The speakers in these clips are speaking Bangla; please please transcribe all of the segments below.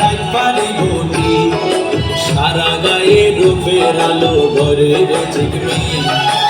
রাখবারি বটি সারা গায়ে রূপের আলো ঘরে গেছে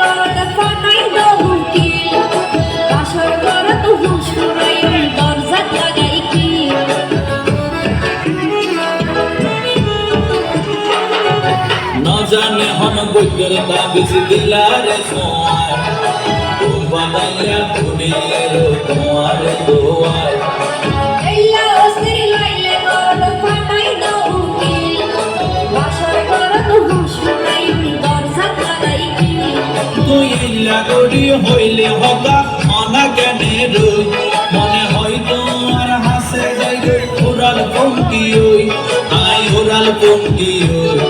গড় ফাটাই দো হুকিল কাশর কর তু হুশুরাই দরজা লাগাই কি না জানি হন বৈদ্যর তাবিজ দিলারে সোয়ার। কুড়িয়ে রো তোমার দোয়ার তুই হইলে হতা অনা জ্ঞানে রই। মনে হয় তোমার হাসে যাই ওরাল পঙ্কি ওই। আই ওরাল পঙ্কি ওই।